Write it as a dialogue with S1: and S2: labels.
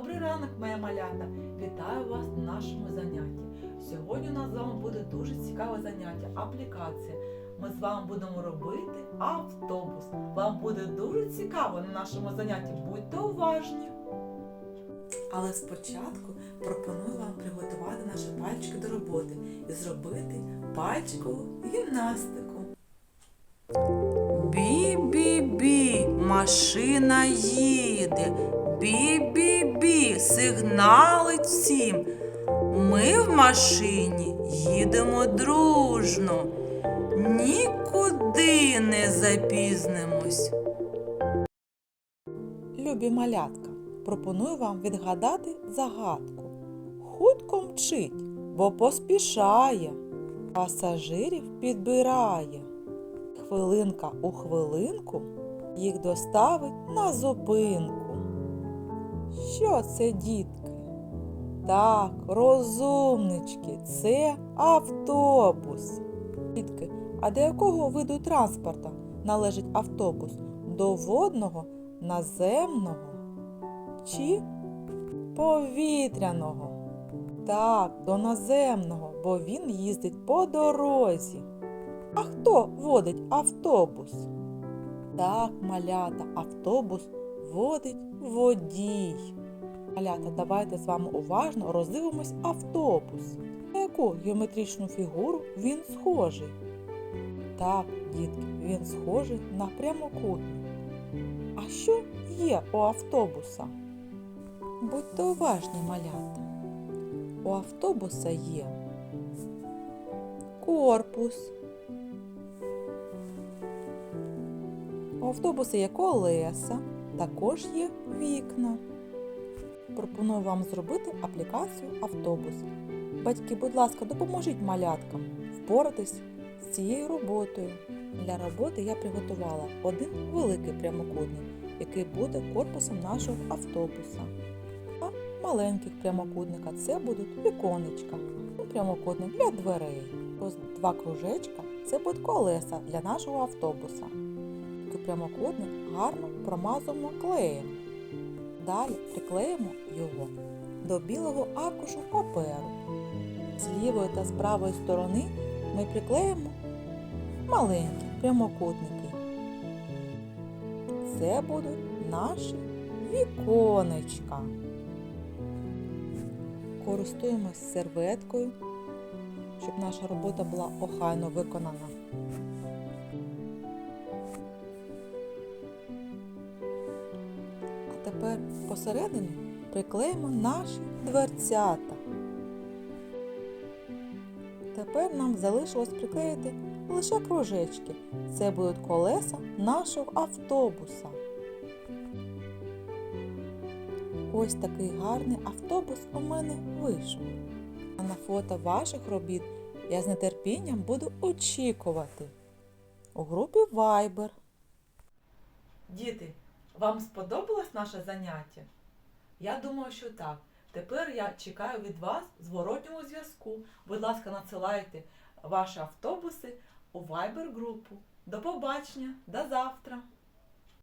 S1: Добрий ранок, моя малята! Вітаю вас на нашому занятті. Сьогодні у нас з вами буде дуже цікаве заняття аплікація. Ми з вами будемо робити автобус. Вам буде дуже цікаво на нашому занятті. Будьте уважні! Але спочатку пропоную вам приготувати наші пальчики до роботи і зробити пальчикову гімнастику. Машина їде. Бі-бі-бі, сигналить всім. Ми в машині їдемо дружно. Нікуди не запізнимось. Любі малятка, пропоную вам відгадати загадку. Хутко мчить, бо поспішає, пасажирів підбирає. Хвилинка у хвилинку їх доставить на зупинку. Що це, дітки? Так, розумнички, це автобус. Дітки, а до якого виду транспорта належить автобус? До водного, наземного чи повітряного? Так, до наземного, бо він їздить по дорозі. А хто водить автобус? Так, малята, автобус водить водій. Малята, давайте з вами уважно роздивимось автобус. На яку геометричну фігуру він схожий? Так, дітки, він схожий на прямокутник. А що є у автобуса? Будьте уважні, малята. У автобуса є корпус. Автобуса є колеса, також є вікна. Пропоную вам зробити аплікацію автобус. Батьки, будь ласка, допоможіть маляткам впоратись з цією роботою. Для роботи я приготувала один великий прямокутник, який буде корпусом нашого автобуса. А маленьких прямокутника це будуть віконечка, ну, прямокутник для дверей. Ось два кружечка це будуть колеса для нашого автобуса. Такий прямокутник гарно промазуємо клеєм. Далі приклеїмо його до білого аркушу паперу. З лівої та з правої сторони ми приклеїмо маленькі прямокутники. Це будуть наші віконечка. Користуємось серветкою, щоб наша робота була охайно виконана. Тепер посередині приклеїмо наші дверцята. Тепер нам залишилось приклеїти лише кружечки. Це будуть колеса нашого автобуса. Ось такий гарний автобус у мене вийшов. А на фото ваших робіт я з нетерпінням буду очікувати у групі Viber. Діти, вам сподобалось наше заняття? Я думаю, що так. Тепер я чекаю від вас зворотнього зв'язку. Будь ласка, надсилайте ваші автобуси у Viber групу. До побачення, до завтра!